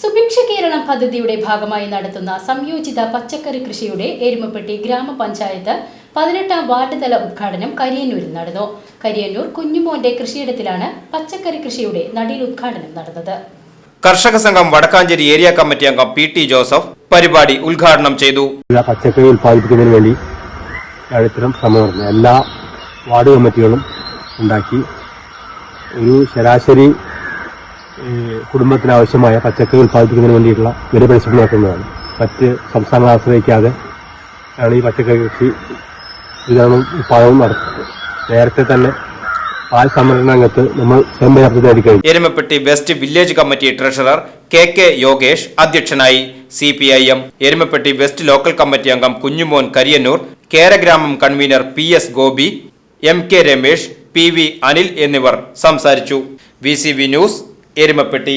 സുഭിക്ഷ കേരളം പദ്ധതിയുടെ ഭാഗമായി നടത്തുന്ന സംയോജിത പച്ചക്കറി കൃഷിയുടെ എരുമപ്പെട്ടി ഗ്രാമപഞ്ചായത്ത് പതിനെട്ടാം വാർഡ് തല ഉദ്ഘാടനം കരിയന്നൂരിൽ നടന്നു. കരിയന്നൂർ കുഞ്ഞുമോന്റെ കൃഷിയിടത്തിലാണ് പച്ചക്കറി കൃഷിയുടെ നടീൽ ഉദ്ഘാടനം നടന്നത്. കർഷക സംഘം വടക്കാഞ്ചേരി ഏരിയ കമ്മിറ്റി അംഗം പി ടി ജോസഫ് പരിപാടി ഉദ്ഘാടനം ചെയ്തു. പച്ചക്കറി ഉൽപ്പാദിപ്പിക്കുന്നതിന് വേണ്ടി ഇത്തരം ശ്രമം എല്ലാ വാർഡ് കമ്മിറ്റികളും ഉണ്ടാക്കി ഒരു ശരാശരി കുടുംബത്തിന് ആവശ്യമായ പച്ചക്കറി ഉൽപ്പാദിപ്പിക്കുന്നതിന് വേണ്ടിയിട്ടുള്ള വില പരിശോധന നടത്തുന്നതാണ്. മറ്റ് സംസ്ഥാനങ്ങളെ ആശ്രയിക്കാതെ ആണ് ഈ പച്ചക്കറി കൃഷി വിതരണം ഉൽപ്പാദനവും നടത്തുന്നത്. നേരത്തെ തന്നെ പാൽ സംഭരണ രംഗത്ത് നമ്മൾ സ്വയം Erumapetty west village committee treasurer K K Yogesh അധ്യക്ഷനായി C P I M Erumapetty west local committee അംഗം Kunjumon Kariyannur Keragramam convener P S Gopi M K Ramesh P V Anil എന്നിവർ സംസാരിച്ചു. V C V news Erumapetty.